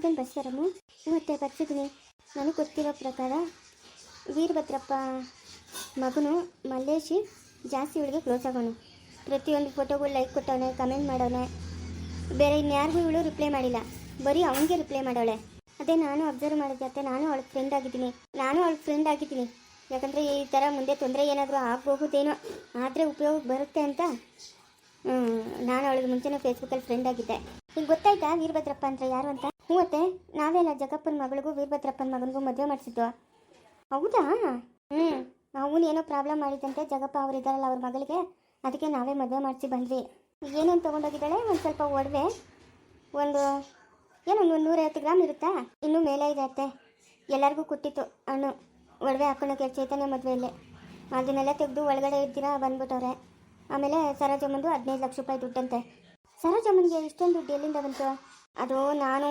Complaint ಬರ್ಸ್ಯಾರಮ್ಮ ಇವತ್ತೇ ಬರ್ತಿದ್ವಿ ನನಗೆ ಗೊತ್ತಿರೋ ಪ್ರಕಾರ ವೀರಭದ್ರಪ್ಪ ಮಗನು ಮಲ್ಲೇಶಿ ಜಾಸ್ತಿ ಇವಳಿಗೆ ಕ್ಲೋಸ್ ಆಗೋನು ಪ್ರತಿಯೊಂದು ಫೋಟೋಗಳು ಲೈಕ್ ಕೊಟ್ಟವನೆ ಕಮೆಂಟ್ ಮಾಡೋನೆ ಬೇರೆ ಇನ್ಯಾರಿಗೂ ಇವಳು ರಿಪ್ಲೈ ಮಾಡಿಲ್ಲ. ಬರೀ ಅವನಿಗೆ ರಿಪ್ಲೈ ಮಾಡೋಳೆ ಅದೇ ನಾನು ಅಬ್ಸರ್ವ್ ಮಾಡಿದ್ದೆ ಅತ್ತೆ. ನಾನು ಅವಳ ಫ್ರೆಂಡ್ ಆಗಿದ್ದೀನಿ. ನಾನು ಅವಳ ಫ್ರೆಂಡ್ ಆಗಿದ್ದೀನಿ. ಯಾಕಂದರೆ ಈ ಥರ ಮುಂದೆ ತೊಂದರೆ ಏನಾದರೂ ಆಗಬಹುದೇನೋ. ಆದರೆ ಉಪಯೋಗಕ್ಕೆ ಬರುತ್ತೆ ಅಂತ ನಾನು ಅವಳಿಗೆ ಮುಂಚೆನೇ ಫೇಸ್ಬುಕ್ಕಲ್ಲಿ ಫ್ರೆಂಡ್ ಆಗಿದ್ದೆ. ಈಗ ಗೊತ್ತಾಯ್ತಾ ವೀರಭದ್ರಪ್ಪ ಅಂದರೆ ಯಾರು ಅಂತ? ಅತ್ತೆ ನಾವೆಲ್ಲ ಜಗಪ್ಪನ ಮಗಳಿಗೂ ವೀರಭದ್ರಪ್ಪನ ಮಗನಿಗೂ ಮದುವೆ ಮಾಡಿಸಿದ್ದು ಹೌದಾ? ಹ್ಞೂ ಅವನು ಏನೋ ಪ್ರಾಬ್ಲಮ್ ಮಾಡಿದಂತೆ ಜಗಪ್ಪ ಅವ್ರು ಇದ್ದಾರಲ್ಲ ಅವ್ರ ಮಗಳಿಗೆ, ಅದಕ್ಕೆ ನಾವೇ ಮದುವೆ ಮಾಡಿಸಿ ಬಂದ್ವಿ. ಏನೇನು ತೊಗೊಂಡೋಗಿದ್ದಾಳೆ? ಒಂದು ಸ್ವಲ್ಪ ಒಡವೆ, ಒಂದು, ಏನೋ ಒಂದು ನೂರೈವತ್ತು ಗ್ರಾಮ್ ಇರುತ್ತಾ? ಇನ್ನೂ ಮೇಲೆ ಇದೆ ಅತ್ತೆ. ಎಲ್ಲರಿಗೂ ಕೊಟ್ಟಿತ್ತು ಹಣ್ಣು. ಒಡವೆ ಹಾಕೊಳ್ಳೋಕೆ ಚೈತನ್ಯ ಮದುವೆಯಲ್ಲೇ. ಅದನ್ನೆಲ್ಲ ತೆಗೆದು ಒಳಗಡೆ ಇದ್ದೀರ ಬಂದ್ಬಿಟ್ಟವ್ರೆ. ಆಮೇಲೆ ಸರೋಜಮ್ಮಂದು ಹದಿನೈದು ಲಕ್ಷ ರೂಪಾಯಿ ದುಡ್ಡಂತೆ. ಸರೋಜಮ್ಮನಿಗೆ ಇಷ್ಟೊಂದು ದುಡ್ಡು ಎಲ್ಲಿಂದ ಬಂತು? ಅದು ನಾನು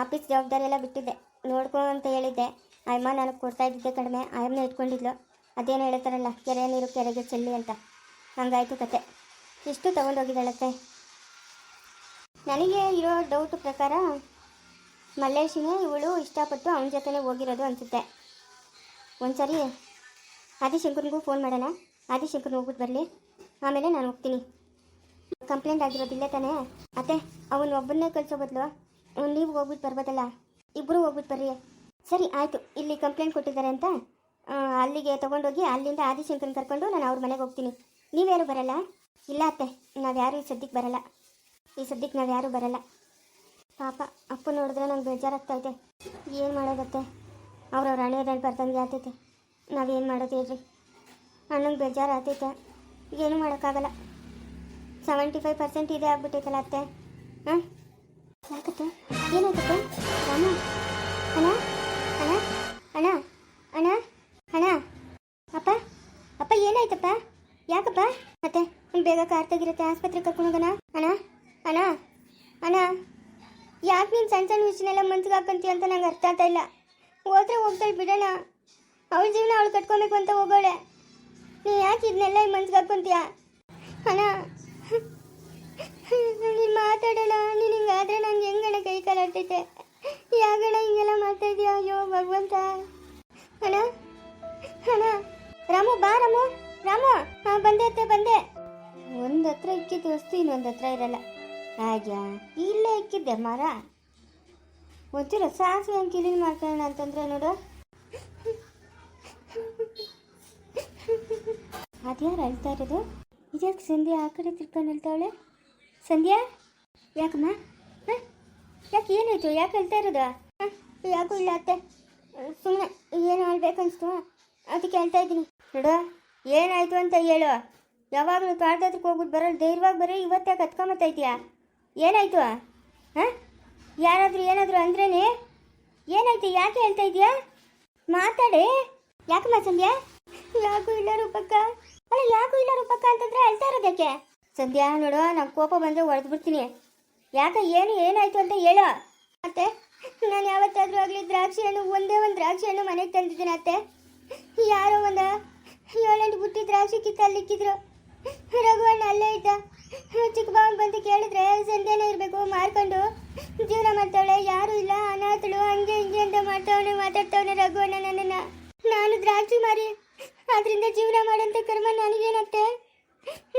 ಆಫೀಸ್ ಜವಾಬ್ದಾರಿ ಎಲ್ಲ ಬಿಟ್ಟಿದ್ದೆ. ನೋಡ್ಕೊ ಅಂತ ಹೇಳಿದ್ದೆ. ಅಯ್ಯಮ್ಮ, ನನಗೆ ಕೊಡ್ತಾ ಇದ್ದಿದ್ದೆ ಕಡಿಮೆ. ಅಯ್ಯಮ್ಮ ಇಟ್ಕೊಂಡಿದ್ಲು ಅದೇನು ಹೇಳ್ತಾರಲ್ಲ, ಕೆರೆ ನೀರು, ಕೆರೆಗೆ ಚೆಲ್ಲಿ ಅಂತ. ಹಂಗಾಯ್ತು ಕತೆ. ಇಷ್ಟು ತಗೊಂಡೋಗಿದ್ದಾಳತ್ತೆ? ನನಗೆ ಇರೋ ಡೌಟ್ ಪ್ರಕಾರ ಮಲ್ಲೇಶಿನೇ ಇವಳು ಇಷ್ಟಪಟ್ಟು ಅವನ ಜೊತೆನೇ ಹೋಗಿರೋದು ಅನಿಸುತ್ತೆ. ಒಂದ್ಸರಿ ಆದಿಶಂಕರ್ನಿಗೂ ಫೋನ್ ಮಾಡೋಣ. ಆದಿಶಂಕರ್ ಹೋಗ್ಬಿಟ್ಟು ಬರಲಿ. ಆಮೇಲೆ ನಾನು ಹೋಗ್ತೀನಿ. ಕಂಪ್ಲೇಂಟ್ ಆಗಿರೋದಿಲ್ಲ ತಾನೇ? ಅತ್ತೆ, ಅವನು ಒಬ್ಬನ್ನೇ ಕಳಿಸೋ ಬದಲು ನೀವು ಹೋಗ್ಬಿಟ್ಟು ಬರ್ಬೋದಲ್ಲ? ಇಬ್ಬರು ಹೋಗ್ಬಿಟ್ಟು ಬರ್ರಿ. ಸರಿ, ಆಯಿತು. ಇಲ್ಲಿ ಕಂಪ್ಲೇಂಟ್ ಕೊಟ್ಟಿದ್ದಾರೆ ಅಂತ ಅಲ್ಲಿಗೆ ತೊಗೊಂಡೋಗಿ ಅಲ್ಲಿಂದ ಆದಿಶಂಕರನ್ ಕರ್ಕೊಂಡು ನಾನು ಅವ್ರ ಮನೆಗೆ ಹೋಗ್ತೀನಿ. ನೀವ್ಯಾರು ಬರಲ್ಲ? ಇಲ್ಲ ಅತ್ತೆ, ನಾವ್ಯಾರು ಈ ಸದ್ಯಕ್ಕೆ ಬರಲ್ಲ. ಈ ಸದ್ಯಕ್ಕೆ ನಾವ್ಯಾರು ಬರಲ್ಲ. ಪಾಪ ಅಪ್ಪ ನೋಡಿದ್ರೆ ನಂಗೆ ಬೇಜಾರಾಗ್ತೈತೆ ಏನು ಮಾಡೋದತ್ತೆ? ಅವ್ರವ್ರ ಹಣೆಯಲ್ಲಿ ಬರ್ತಂಗೆ ಆತೈತೆ ನಾವೇನು ಮಾಡೋದು ಹೇಳ್ರಿ? ಅಣ್ಣಂಗೆ ಬೇಜಾರು ಆಗ್ತೈತೆ ಏನು ಮಾಡೋಕ್ಕಾಗಲ್ಲ. ಸೆವೆಂಟಿ ಫೈವ್ ಪರ್ಸೆಂಟ್ ಇದೆ ಆಗ್ಬಿಟ್ಟೈತಲ್ಲ ಅತ್ತೆ. ಹಾಂ? ಯಾಕತ್ತೆ? ಏನಾಯ್ತತ್ತೆ? ರಾಮ ಅಣ್ಣ? ಅಣ್ಣ? ಅಣ್ಣ? ಅಣ್ಣ? ಅಣ್ಣ? ಅಪ್ಪ? ಅಪ್ಪ ಏನಾಯ್ತಪ್ಪ? ಯಾಕಪ್ಪ? ಮತ್ತೆ ಬೇಗ ಕಾರ್ ತೆಗಿರುತ್ತೆ ಕರ್ಕೊಂಡು ಹೋಗೋಣ? ಅಣ್ಣ? ಅಣ್ಣ? ಅಣ್ಣ? ಯಾಕೆ ನೀನು ಸಣ್ಣ ಸಣ್ಣ ವಿಷಯನೆಲ್ಲ ಮನ್ಸಿಗೆ ಹಾಕಂತೀಯ ಅಂತ ನಂಗೆ ಅರ್ಥ ಆಗ್ತಾ ಇಲ್ಲ. ಹೋದ್ರೆ ಹೋಗ್ತಾಳೆ ಬಿಡೋಣ. ಅವಳ ಜೀವನ ಅವಳು ಕಟ್ಕೊಬೇಕು ಅಂತ ಹೋಗೋಳೆ. ನೀ ಯಾಕೆ ಇದನ್ನೆಲ್ಲ ಮನ್ಸಿಗೆ ಹಾಕೊಂತೀಯ? ಅಣ್ಣ? ನೀನು ಮಾತಾಡೋಣ ನೀನು ಹಿಂಗಾದ್ರೆ ನಂಗೆ ಹೆಂಗಣ ಕೈ ಕಾಲಾಡ್ತೈತೆ ಯಾಕಣ ಹಿಂಗೆಲ್ಲ ಮಾಡ್ತಾ ಇದೀಯ? ಅಯ್ಯೋ, ಭಗವಂತ. ಅಣ್ಣ ಅಣ್ಣ. ರಾಮು, ಬಾ ರಾಮು. ರಾಮು, ಹಾ, ಬಂದೆ ಅತ್ತೆ, ಬಂದೆ. ಒಂದು ಹತ್ರ ಇಕ್ಕಿದ್ದು ವಸ್ತು, ಇನ್ನೊಂದು ಹತ್ರ ಇರಲ್ಲ. ಹಾಗ್ಯಾ ಇಲ್ಲೇ ಇಕ್ಕಿದ್ದೆ ಮರ. ಒಂಚೂರು ಸಾಸಿವೆ ಹಂಗೆ ಕ್ಲೀನ್ ಮಾಡ್ಕೊಳ್ಳೋಣ ಅಂತಂದ್ರೆ ನೋಡು. ಅದ್ಯಾರು ಅಳ್ತಾ ಇರೋದು? ಇದ್ಯಾಕೆ ಸಂಧ್ಯಾ ಆ ಕಡೆ ತಿರ್ಕೊಂಡು ಸಂಧ್ಯಾ? ಯಾಕಮ್ಮ? ಹಾಂ? ಯಾಕೆ ಏನಾಯ್ತು? ಯಾಕೆ ಹೇಳ್ತಾ ಇರೋದು? ಹಾಂ? ಯಾಕೂ ಇಲ್ಲ ಅತ್ತೆ. ಸುಮ್ಮನೆ ಏನು ಹೇಳ್ಬೇಕನ್ನಿಸ್ತು ಅದಕ್ಕೆ ಹೇಳ್ತಾ ಇದ್ದೀನಿ. ನೋಡು, ಏನಾಯಿತು ಅಂತ ಹೇಳು. ಯಾವಾಗಲೂ ತೋಟದ ಹತ್ರಕ್ಕೆ ಹೋಗ್ಬಿಟ್ಟು ಬರೋಲ್ಲ ಧೈರ್ಯವಾಗಿ ಬರೀ ಇವತ್ತೇ ಕತ್ಕೊಂಬತ್ತಾ ಇದೆಯಾ ಏನಾಯ್ತು? ಹಾಂ? ಯಾರಾದರೂ ಏನಾದರೂ ಅಂದ್ರೇ ಏನಾಯ್ತು? ಯಾಕೆ ಹೇಳ್ತಾ ಇದೀಯಾ ಮಾತಾಡಿ. ಯಾಕಮ್ಮ ಸಂಧ್ಯಾ? ಯಾಕೂ ಇಲ್ಲ ರೂಪಕ್ಕ. ಅಲ್ಲ, ಯಾಕೂ ಇಲ್ಲ ರೂಪಕ್ಕ ಅಂತಂದ್ರೆ ಅಳ್ತಾ ಇರೋದಕ್ಕೆ ಸಂಧ್ಯಾ, ನೋಡು ನಮ್ಮ ಕೋಪ ಬಂದ್ರೆ ಹೊಡೆದು ಬಿಡ್ತೀನಿ ಯಾಕ, ಏನು, ಏನಾಯ್ತು ಅಂತ ಹೇಳು. ಅತ್ತೆ, ನಾನು ಯಾವತ್ತಾದ್ರೂ ಆಗಲಿ ದ್ರಾಕ್ಷಿ ಹಣ್ಣು ಒಂದೇ ಒಂದು ದ್ರಾಕ್ಷಿ ಹಣ್ಣು ಮನೆಗೆ ತಂದಿದ್ದೀನಿ, ಅತ್ತೆ. ಯಾರೋ ಒಂದು ಏಳೆಂಟು ಬುಟ್ಟಿ ದ್ರಾಕ್ಷಿ ಕಿತ್ತು ಅಲ್ಲಿಕ್ಕಿದ್ರು ರಘುವಣ್ಣ ಅಲ್ಲೇ ಇದ್ದ ಚಿಕ್ಕ ಬಾವನ್ ಬಂದು ಕೇಳಿದ್ರೆ ಸಂಧ್ಯೆನೇ ಇರಬೇಕು ಮಾರ್ಕೊಂಡು ಜೀವನ ಮಾಡ್ತಾವಳೆ ಯಾರು ಇಲ್ಲ ಅನಾಥಳು ಹಂಗೆ ಹಿಂಗೆ ಅಂತ ಮಾಡ್ತಾವನೆ ಮಾತಾಡ್ತಾವನೆ ರಘುವಣ್ಣ ನನ್ನನ್ನ ನಾನು ದ್ರಾಕ್ಷಿ ಮಾರಿ ಅದರಿಂದ ಜೀವನ ಮಾಡೋಂಥ ಕರ್ಮ ನನಗೇನತ್ತೆ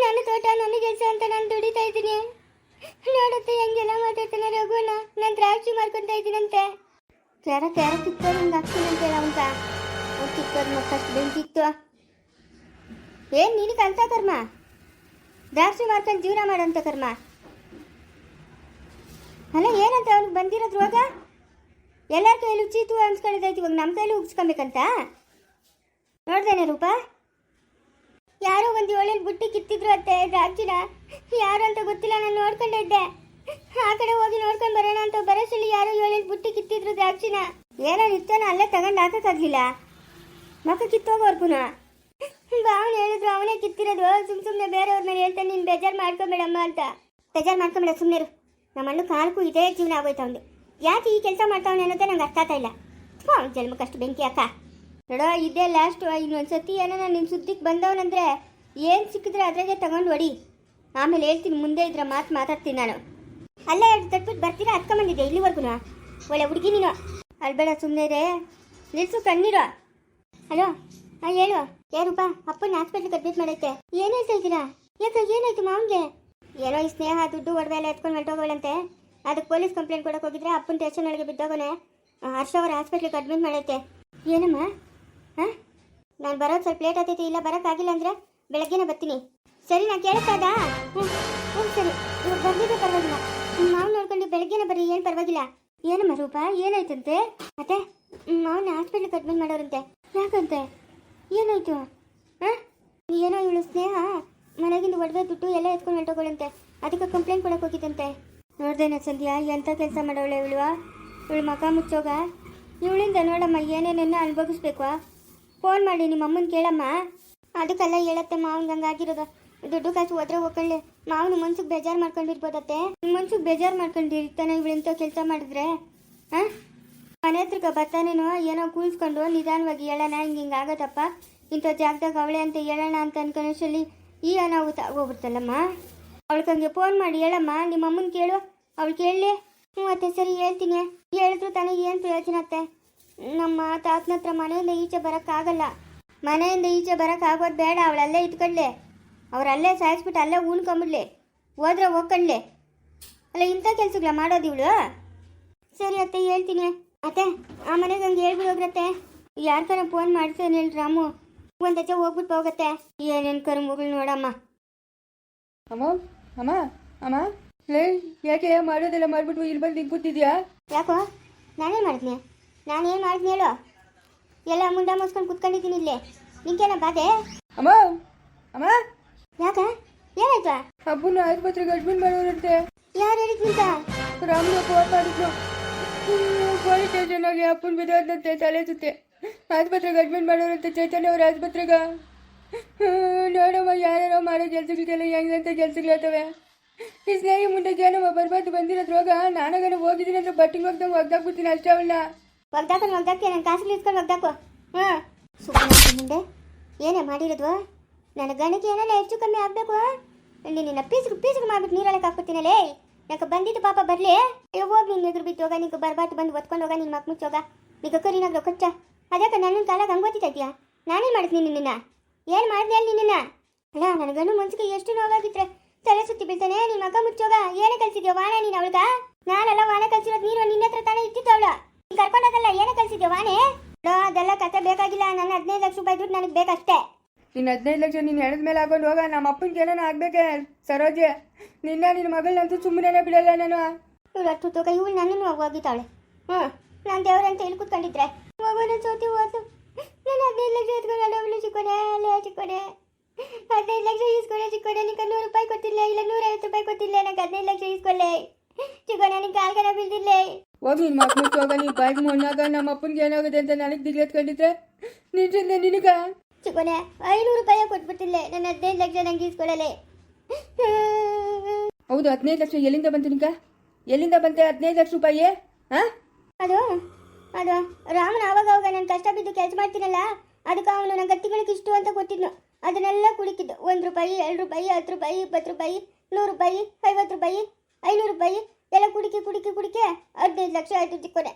ನನ್ನ ತೋಟ ನನ್ನ ಕೆಲಸ ಅಂತ ನಾನು ದುಡಿತಾ ಇದ್ದೀನಿ ನೋಡುತ್ತೆ ಹೆಂಗೆಲ್ಲ ಮಾತಾಡ್ತಾನೆ ರಘುವಣ್ಣ ದ್ರಾಕ್ಷಿ ಮಾರ್ಕೊಂತ ಇದ್ದೀನಂತೆ. ಕ್ಯಾರ ಕ್ಯಾರ ಕಿತ್ತೋದು ಹಿಂಗೆ ಆಗ್ತೀನಂತೆ ಅವಂತ ಅವ್ನು ಕಿತ್ತೋದು ಮತ್ತಷ್ಟು ಬೆಂಕಿತ್ತು. ಏನ್ ನೀನು ಕಲ್ತ ಕರ್ಮ? ದ್ರಾಕ್ಷಿ ಮಾಡ್ಕೊಂಡು ಜೀವನ ಮಾಡೋಂಥ ಕರ್ಮ? ಅಲ್ಲ, ಏನಂತ ಅವ್ನಿಗೆ ಬಂದಿರೋದು ರೋಗ? ಎಲ್ಲರ ಕೈಲಿ ಉಚ್ಚಿತು ಅನ್ಸ್ಕೊಂಡಿದ್ದೈತಿ ಇವಾಗ ನಮ್ಮ ಕೈಲಿ ಉಗ್ಸ್ಕೊಬೇಕಂತ ನೋಡ್ದೇನೆ ರೂಪ. ಯಾರೋ ಒಂದು ಏಳೇಳು ಬುಟ್ಟಿ ಕಿತ್ತಿದ್ರು ಅತ್ತೆ ದ್ರಾಕ್ಷಿನ ಯಾರು ಅಂತ ಗೊತ್ತಿಲ್ಲ, ನಾನು ನೋಡ್ಕೊಂಡೇ ಇದ್ದೆ. ಆ ಕಡೆ ಹೋಗಿ ನೋಡ್ಕೊಂಡು ಬರೋಣ ಅಂತ ಬರೋಸಲಿ ಯಾರು ಹೇಳಿದ ಬುಟ್ಟಿ ಕಿತ್ತಿದ್ರು ದ್ರಾಕ್ಷಿನ. ಏನೋ ನಿತ್ಯನ ಅಲ್ಲೇ ತಗೊಂಡು ಹಾಕಕ್ಕಾಗ್ಲಿಲ್ಲ. ಮಕ್ಕ ಕಿತ್ತೋಗೋರ್ಗುನ ಅವನು ಹೇಳಿದ್ರು, ಅವನೇ ಕಿತ್ತಿರೋದು. ಸುಮ್ ಸುಮ್ಮನೆ ಬೇರೆಯವ್ರ ಮೇಲೆ ಹೇಳ್ತಾನೆ, ನೀನು ಬೇಜಾರು ಮಾಡ್ಕೊಬೇಡಮ್ಮ ಅಂತ. ಬೇಜಾರು ಮಾಡ್ಕೊಂಬೇಡ ಸುಮ್ಮನೆ ನಮ್ಮ ಅಣ್ಣ ಕಾಲಕ್ಕೂ ಇದೇ ಜೀವನ ಆಗೋಯ್ತು ಅವನು ಯಾಕೆ ಈ ಕೆಲಸ ಮಾಡ್ತಾವನೆ ಅನ್ನೋದೇ ನಂಗೆ ಅರ್ಥ ಆಗ್ತಾ ಇಲ್ಲ. ಅವ್ನ್ ಜನ್ಮಕ್ಕಷ್ಟು ಬೆಂಕಿ ಅಕ್ಕ ನೋಡೋ, ಇದೇ ಲಾಸ್ಟು ಇನ್ನೊಂದು ಸತಿ ಏನೋ ನಿನ್ನ ಸುದ್ದಿಗೆ ಬಂದವನಂದ್ರೆ ಏನು ಸಿಕ್ಕಿದ್ರೆ ಅದರಾಗೆ ತಗೊಂಡು ಹೊಡಿ. ಆಮೇಲೆ ಹೇಳ್ತೀನಿ, ಮುಂದೆ ಇದ್ರೆ ಮಾತು ಮಾತಾಡ್ತೀನಿ ನಾನು. ಅಲ್ಲೇ ತಟ್ಬಿಟ್ಟು ಬರ್ತೀರಾ? ಹತ್ಕೊಂಬಂದಿದ್ದೆ ಇಲ್ಲಿವರೆಗೂ ಒಳ್ಳೆ ಹುಡುಗಿ ನೀನು. ಅಲ್ಬೇಡ ಸುಮ್ಮನೆ ರೇ ನಿಲ್ಸು, ಕಣ್ಣೀರು. ಹಲೋ, ಹಾಂ, ಹೇಳು. ಯಾರುಪ್ಪ ಅಪ್ಪನ ಹಾಸ್ಪಿಟ್ಲಿಗೆ ಅಡ್ಮಿಟ್ ಮಾಡೈತೆ ಏನು ಹೇಳ್ತಾ ಇದ್ದೀರಾ? ಯಾಕೆ ಏನಾಯ್ತು ಮಾವನ್ಗೆ? ಏನೋ ಈ ಸ್ನೇಹ, ದುಡ್ಡು, ಒಡವೆ ಎಲ್ಲ ಎತ್ಕೊಂಡು ಹೊರಟೋಗೋಳಂತೆ. ಅದಕ್ಕೆ ಪೊಲೀಸ್ ಕಂಪ್ಲೇಂಟ್ ಕೊಡಕ್ಕೆ ಹೋಗಿದ್ರೆ ಅಪ್ಪನ ಟೆನ್ಷನ್ ಒಳಗೆ ಬಿದ್ದೋಗನೆ. ಹರ್ಷ ಅವರ ಹಾಸ್ಪಿಟ್ಲಿಗೆ ಅಡ್ಮಿಟ್ ಮಾಡೈತೆ ಏನಮ್ಮ? ಹಾಂ? ನಾನು ಬರೋದು ಸ್ವಲ್ಪ ಲೇಟ್ ಆಗ್ತೈತಿ ಇಲ್ಲ ಬರೋಕ್ಕಾಗಿಲ್ಲ ಅಂದರೆ ಬೆಳಗ್ಗೆನೇ ಬರ್ತೀನಿ. ಸರಿ, ನಾನು ಕೇಳಕ್ಕಾದ ಹ್ಞೂ ಹ್ಞೂ ಸರಿ. ಇವಾಗ ಬಂದಿದ್ದೆ ಪರವಾಗಿಲ್ಲ. ಮಾವನ ನೋಡ್ಕೊಂಡು ಬೆಳಗ್ಗೆನೇ ಬರ್ರಿ, ಏನು ಪರವಾಗಿಲ್ಲ. ಏನಮ್ಮ ರೂಪ, ಏನಾಯ್ತಂತೆ? ಮತ್ತೆ ಮಾವನ ಹಾಸ್ಪಿಟ್ಲಿಗೆ ಅಡ್ಮಿಟ್ ಮಾಡೋರಂತೆ. ಯಾಕಂತೆ? ಏನಾಯ್ತು? ಹಾಂ? ಏನೋ ಇವಳು ಸ್ನೇಹ, ಮನೆಗಿಂದ ಒಡವೆ ಬಿಟ್ಟು ಎಲ್ಲ ಎತ್ಕೊಂಡು ಹೊಂಟೋಗಳಂತೆ ಅದಕ್ಕೆ ಕಂಪ್ಲೇಂಟ್ ಕೊಡಕ್ಕೆ ಹೋಗಿದ್ದಂತೆ. ನೋಡ್ದೇನೆ ಸಂಧ್ಯಾ ಎಂಥ ಕೆಲಸ ಮಾಡೋಳೆ ಇವಳು? ಇವಳು ಮಗ ಮುಚ್ಚೋಗ? ಇವಳಿಂದ ನೋಡಮ್ಮ ಏನೇನೇನೋ ಅನುಭವಿಸ್ಬೇಕು? ಫೋನ್ ಮಾಡಿ ನಿಮ್ಮ ಅಮ್ಮನ ಕೇಳಮ್ಮ. ಅದಕ್ಕೆಲ್ಲ ಹೇಳತ್ತೆ ಮಾವನ್ಗೆ ಹಂಗಾಗಿರೋದು. ದುಡ್ಡು ಕಾಸು ಹೋದ್ರೆ ಹೋಗ್ಕೊಳ್ಳಿ. ಮಾವನ ಮನ್ಸಿಗೆ ಬೇಜಾರು ಮಾಡ್ಕೊಂಡಿರ್ಬೋದತ್ತೆ? ಮನ್ಸಿಗೆ ಬೇಜಾರು ಮಾಡ್ಕೊಂಡಿರ್ತಾನೆ ಇವಳಿಂತ ಕೆಲಸ ಮಾಡಿದ್ರೆ? ಹಾಂ? ಮನೆ ಹತ್ರಕ್ಕೆ ಬರ್ತಾನೇನೋ, ಏನೋ ಕೂಲ್ಸ್ಕೊಂಡು ನಿಧಾನವಾಗಿ ಹೇಳೋಣ, ಹಿಂಗೆ ಹಿಂಗೆ ಆಗತ್ತಪ್ಪ ಇಂಥ ಜಾಗದಾಗ ಅವಳೆ ಅಂತ ಹೇಳೋಣ ಅಂತ ಅನ್ಕೊಳೋಷ್ಟರಲ್ಲಿ ಈ ಅನಾಹುತ ಆಗೋಗ್ಬಿಡ್ತಲ್ಲಮ್ಮ? ಅವಳಿಗೆ ಫೋನ್ ಮಾಡಿ ಹೇಳಮ್ಮ ನಿಮ್ಮ ಅಮ್ಮನ ಕೇಳು. ಅವಳು ಕೇಳಲಿ. ಹ್ಞೂ ಅತ್ತೆ, ಸರಿ, ಹೇಳ್ತೀನಿ. ಹೇಳಿದ್ರು ತನಗೆ ಏನು ಪ್ರಯೋಜನ ಅತ್ತೆ? ನಮ್ಮ ತಾತನ ಹತ್ರ ಮನೆಯಿಂದ ಈಚೆ ಬರೋಕ್ಕಾಗಲ್ಲ. ಮನೆಯಿಂದ ಈಚೆ ಬರೋಕ್ಕಾಗೋದು ಬೇಡ, ಅವಳಲ್ಲೇ ಇಟ್ಕೊಳ್ಳಿ ಅವ್ರಲ್ಲೇ ಸಾಯಿಸ್ಬಿಟ್ಟು ಅಲ್ಲೇ ಉಣ್ಕೊಂಬಿಡ್ಲಿ. ಹೋದ್ರೆ ಹೋಗ್ಕೊಳ್ಳಿ ಅಲ್ಲ ಇಂಥ ಕೆಲ್ಸಗಳ ಮಾಡೋದು ಇವಳು? ಸರಿ ಅತ್ತೆ ಹೇಳ್ತೀನಿ. ಅತ್ತೆ ಆ ಮನೆಗೆ ಹಂಗೆ ಹೇಳ್ಬಿಡು ಹೋಗ್ರತ್ತೆ. ಯಾರ್ಗಾರ ಫೋನ್ ಮಾಡ್ಸೇನೆ ಹೇಳಿ ರಾಮು? ಒಂದು ಅತ್ತೆ ಹೋಗ್ಬಿಟ್ಟು ಹೋಗತ್ತೆ. ಏನೇನು ಕರು ಮುಗಳು ನೋಡಮ್ಮ. ಅಮ್ಮ ಅಮ್ಮ ಅಮ್ಮ. ಲೇ ಯಾಕೆ ಮಾಡೋದೆಲ್ಲ ಮಾಡ್ಬಿಟ್ಟು ಇಲ್ಲಿ ಬಂದು ಹಿಂಗೆ ಕೂತಿದ್ಯಾ? ಯಾಕೋ? ನಾನೇನು ಮಾಡಿದ್ನಿ? ನಾನೇನು ಮಾಡಿದ್ನಿ ಹೇಳು? ಎಲ್ಲ ಮುಂಡ ಮುಸ್ಕೊಂಡು ಕುತ್ಕೊಂಡಿದ್ದೀನಿ ಇಲ್ಲೇ. ನಿಂಗೇನ ಬಾಧೆ? ಅಮ್ಮ ಅಮ್ಮ. ಯಾಕ? ಏನಾಯ್ತು? ಅಪ್ಪನ ಆಸ್ಪತ್ರೆಗೆ ಅಡ್ಮಿಟ್ ಮಾಡೋರಂತೆ. ಯಾರು ಹೇಳಿದ್ ನಿಂತ? ರಾಮನ ಫೋನ್ ಮಾಡಿದ್ನು ಪೊಲೀಸ್ ಸ್ಟೇಷನ್ನಾಗೆ ಅಪ್ಪನ ಬಿದ್ದೋದಂತೆ ತಲೆ ಸುತ್ತೆ ಆಸ್ಪತ್ರೆಗೆ ಅಡ್ಮಿಟ್ ಮಾಡೋರಂತೆ ಚೈತನ್ಯ ಅವ್ರ ಆಸ್ಪತ್ರೆಗ. ನೋಡಮ್ಮ ಯಾರ್ಯಾರೋ ಮಾಡೋ ಕೆಲ್ಸಗಳಿಗೆಲ್ಲ ಹೆಂಗಂತ ಕೆಲ್ಸಗಳಾಗ್ತವೆ ಈ ಸ್ನೇಹಿ ಮುಂದೆ ಏನಮ್ಮ ಬರ್ಬಾರ್ದು ಬಂದಿರೋ ರೋಗ ನಾನಾಗನ ಹೋಗಿದ್ದೀನಿ ಅಂದ್ರೆ ಬಟ್ಟಿಗೆ ಹೋಗ್ದಂಗೆ ಒಗ್ದಾಕ್ಬಿಡ್ತೀನಿ ಅಷ್ಟೇ ಅವಳನ್ನ. ಒಗ್ದಾಕೊಂಡು ಒಗ್ದಾಕಿ ನನ್ನ ಕಾಸಿಗೆ ಇಸ್ಕೊಂಡು ಒಗ್ದಾಕು. ಹ್ಞೂ ಸುಮ್ಮನೆ ಮುಂದೆ? ಏನೇ ಮಾಡಿರೋದು? ನನ್ನ ಗಣಿಗೆ ಏನೆಲ್ಲ ಹೆಚ್ಚು ಕಮ್ಮಿ ಆಗಬೇಕು ನಿನ್ನ ಪೀಸ್ಗೆ ಪೀಸ್ಗೆ ಮಾಡ್ಬಿಟ್ಟು ನೀರೊಳಗೆ ಹಾಕ್ಬಿಡ್ತೀನಲ್ಲೇ ಯಾಕೆ ಬಂದಿದ್ದು ಪಾಪ ಬರಲಿ. ಹೋಗಿ ನಿನ್ನ ಎದುರು ಹೋಗ, ನಿಂಗೆ ಬರ್ಬಾರ್ದು ಬಂದು ಒತ್ಕೊಂಡು ಹೋಗ ನಿನ್ನ ಮಕ್ಕ ಮುಚ್ಚೋಗ ನಿಗ ಕರಿನಾಗ್ಲೋ ಕೊಚ್ಚ. ಅದಕ್ಕೆ ನನ್ನ ಕಾಲಾಗ ಹಂಗೆ ಓದ್ತಾ ಇದೆಯಾ ನಾನೇನು ಮಾಡಿದ್ನಿ ನಿನ್ನ ಏನು ಮಾಡಿದೆ ಅಲ್ಲಿ ನಿನ್ನ ಅಲ್ಲ ನನಗನ್ನು ಮನ್ಸಿಗೆ ಎಷ್ಟು ನೋವಾಗಿದ್ರೆ ತಲೆ ಸುತ್ತಿ ಬೀಳ್ತಾನೆ ನಿನ್ನ ಮಗ ಮುಚ್ಚೋಗ ಏನೇ ಕಲ್ಸಿದ್ಯೋ ವಾಣೆ ನೀನು ಅವಳಗ? ನಾನೆಲ್ಲ ವಾಣೆ ಕಲ್ಸಿರೋದು ನೀರು ನಿನ್ನ ಹತ್ರ ತಾನೇ ಇತ್ತಿತ್ತು ಅವಳು. ನೀನು ಕರ್ಕೊಂಡೋಗಲ್ಲ ಏನೇ ಕಲ್ಸಿದ್ಯೋ ವಾಣೆ? ಅದೆಲ್ಲ ಕತೆ ಬೇಕಾಗಿಲ್ಲ. ನನ್ನ ಹದಿನೈದು ಲಕ್ಷ ರೂಪಾಯಿ ದುಡ್ಡು ನನಗೆ ಬೇಕಷ್ಟೇ. ನಿನ್ನ ಹದಿನೈದು ಲಕ್ಷ ನೀನು ಹೆಣದ ಮೇಲೆ ಹಾಕೊಂಡು ಹೋಗ ನಮ್ಮ ಅಪ್ಪನ ಕೇಳೋಣ ಆಗ್ಬೇಕೆ ಸರೋಜೆ. ನಿನ್ನ ನಿನ್ನ ಮಗಳನ್ನಂತೂ ಸುಮ್ಮನೆ ಬಿಡಲ್ಲ ನಾನು. ಇವತ್ತು ತೂಕ ಇವಳು ನನ್ನನ್ನು ಹೋಗಿದ್ದಾಳೆ ಹ್ಞೂ ನಾನು ದೇವರಂತ ಇಲ್ಲಿ ಕೂತ್ಕೊಂಡಿದ್ರೆ. ಹೋಗೋಣ ಸೋತಿ ಹೋತು. ನಾನು ಹದಿನೈದು ಲಕ್ಷ ಎತ್ಕೊಂಡು ಅಲ್ಲೇ ಅವಳು ಚಿಕ್ಕೋನೆ ಅಲ್ಲೇ ಚಿಕ್ಕೋನೆ. ಹದಿನೈದು ಲಕ್ಷ ಈಸ್ಕೊಂಡೆ ಚಿಕ್ಕೋನೆ ನಿಂಗೆ ನೂರು ರೂಪಾಯಿ ಕೊಟ್ಟಿಲ್ಲ ಇಲ್ಲ ನೂರೈವತ್ತು ರೂಪಾಯಿ ಕೊಟ್ಟಿಲ್ಲ ನಂಗೆ ಹದಿನೈದು ಲಕ್ಷ ಈಸ್ಕೊಳ್ಳೆ ಚಿಕ್ಕೋನೆ ನಿಂಗೆ ಕಾಲ್ಗನ ಬೀಳ್ದಿಲ್ಲ ಹೋಗಿ ನಿನ್ನ ಮಕ್ಕಳು ಹೋಗ ನೀನು ಬಾಯ್ಗೆ ಮೊನ್ನಾಗ ನಮ್ಮ ಅಪ್ಪನಿಗೆ ಏನಾಗುತ್ತೆ ಅಂತ ನನಗೆ ದಿಗ್ಲೆತ್ಕೊಂಡಿದ್ರೆ ನಿಜ ನಿನಗ? ಚಿಕ್ಕೋನೆ ಐನೂರು ರೂಪಾಯಿ ಕೊಟ್ಬಿಟ್ಟಿಲ್ಲ ನನ್ನ ಹದಿನೈದು ಲಕ್ಷ ನಂಗೆ ಇಸ್ಕೊಳ್ಳಲೆ ಹೌದು ಹದಿನೈದು ಲಕ್ಷ ಎಲ್ಲಿಂದ ಬಂತು ನಿಂಗ? ಎಲ್ಲಿಂದ ಬಂತೆ ಹದಿನೈದು ಲಕ್ಷ ರೂಪಾಯಿ? ಹಾಂ? ಅದು ಅದು ರಾಮನ ಆವಾಗ ಅವಾಗ ನಾನು ಕಷ್ಟ ಬಿದ್ದು ಕೆಲಸ ಮಾಡ್ತೀನಲ್ಲ ಅದಕ್ಕೆ ಅವನು ನನ್ನ ಗತ್ತಿಗಳಿಗೆ ಇಷ್ಟು ಅಂತ ಕೊಟ್ಟಿದ್ನು. ಅದನ್ನೆಲ್ಲ ಕುಡಿತಿದ್ದು. ಒಂದು ರೂಪಾಯಿ ಎರಡು ರೂಪಾಯಿ ಹತ್ತು ರೂಪಾಯಿ ಇಪ್ಪತ್ತು ರೂಪಾಯಿ ನೂರು ರೂಪಾಯಿ ಐವತ್ತು ರೂಪಾಯಿ ಐನೂರು ರೂಪಾಯಿ ಎಲ್ಲ ಕುಡಿಕೆ ಕುಡಿಕೆ ಕುಡಿಕೆ ಹದಿನೈದು ಲಕ್ಷ ಆಯಿತು ಚಿಕ್ಕೋನೆ.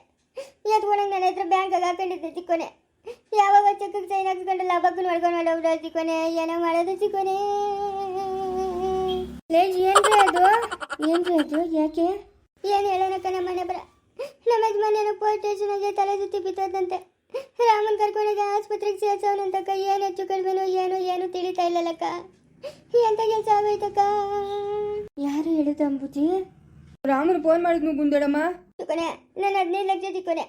ಎತ್ಕೊಂಡಂಗೆ ನನ್ನ ಹತ್ರ ಬ್ಯಾಂಕಾಗ ಹಾಕೊಂಡಿದ್ದೆ ಚಿಕ್ಕೋನೆ. ಯಾವಾಗ ಚೆಕ್ಕಿಗೆ ಸೈನ್ ಹಾಕ್ಸ್ಕೊಂಡು ಬಗ್ಗನ ಹೊಡ್ಕೊಂಡು ಹೊಡೋಬಿಡ ಚಿಕ್ಕೋನೆ ಏನೋ ಮಾಡೋದು ಚಿಕ್ಕೋನೆ. ಏನ್ರಿ ಅದು? ಏನ್ರಿ ಅದು? ಯಾಕೆ? ಏನು ಹೇಳೋಣಕ್ಕ ನಮ್ಮ ಮನೆ ಬರ ನಮ್ಮ ಯಜಮಾನೇನೋ ಪೊಲೀಸ್ ಸ್ಟೇಷನ್ಗೆ ತಲೆ ಸುತ್ತಿ ಬಿತ್ತದಂತೆ ರಾಮನ್ ಕರ್ಕೊಂಡೋಗಿ ಆಸ್ಪತ್ರೆಗೆ ಸೇರ್ಸೋನಂತಕ್ಕ ಏನು ಹೆಚ್ಚು ಕಡಿಮೆನೋ ಏನು ಏನು ತಿಳಿತಾ ಇಲ್ಲಲ್ಲಕ್ಕ ಎಂತ ಕೆಲಸ ಆಗೋಯ್ತಕ್ಕ ಯಾರು ಹೇಳಿದ ಅಂಬುಜಿ? ರಾಮರು ಫೋನ್ ಮಾಡಿದ್ನು ಗುಂದಡಮ್ಮ ಚಿಕ್ಕೋನೆ ನಾನು ಹದಿನೈದು ಲಕ್ಷ ಚಿಕ್ಕೋನೆ.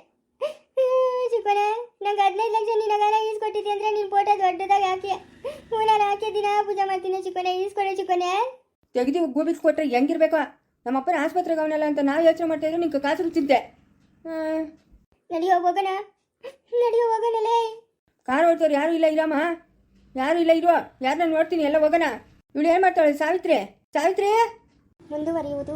ಚಿಕ್ಕೋನೆ ನಂಗೆ ಹದಿನೈದು ಲಕ್ಷ ನಿನಗಾರ ಈಸ್ಕೊಟ್ಟಿದ್ದೆ ಅಂದ್ರೆ ನೀನು ಫೋಟೋ ದೊಡ್ಡದಾಗಿ ಹಾಕಿ. ಹ್ಞೂ ನಾನು ಹಾಕಿ ದಿನ ಪೂಜೆ ಮಾಡ್ತೀನಿ ಚಿಕ್ಕೋನೆ ಈಸ್ಕೊಡೆ ಚಿಕ್ಕೋನೆ ತೆಗೆದು ಗೋಬಿಸ್ ಕೊಟ್ರೆ ಹೆಂಗಿರ್ಬೇಕು? ನಮ್ಮ ಅಪ್ಪನ ಆಸ್ಪತ್ರೆಗೆ ಅವನಲ್ಲ ಅಂತ ನಾವು ಯೋಚನೆ ಮಾಡ್ತಾ ಇದ್ರೆ ನಿಂಗೆ ಕಾಸು ತಿಂತೆ ಹಾಂ. ನಡಿಯೋ ಹೋಗೋಣ. ನಡಿಯೋ ಹೋಗೋಣಲೇ ಕಾರ್ ಓಡ್ತವ್ರು ಯಾರು ಇಲ್ಲ ಇರಮ್ಮ ಯಾರು ಇಲ್ಲ ಇರೋ ಯಾರನ್ನ ನೋಡ್ತೀನಿ ಎಲ್ಲ ಹೋಗೋಣ. ಇವಳು ಏನು ಮಾಡ್ತಾಳೆ? ಸಾವಿತ್ರಿ? ಸಾವಿತ್ರಿ? ಮುಂದುವರಿಯುವುದು.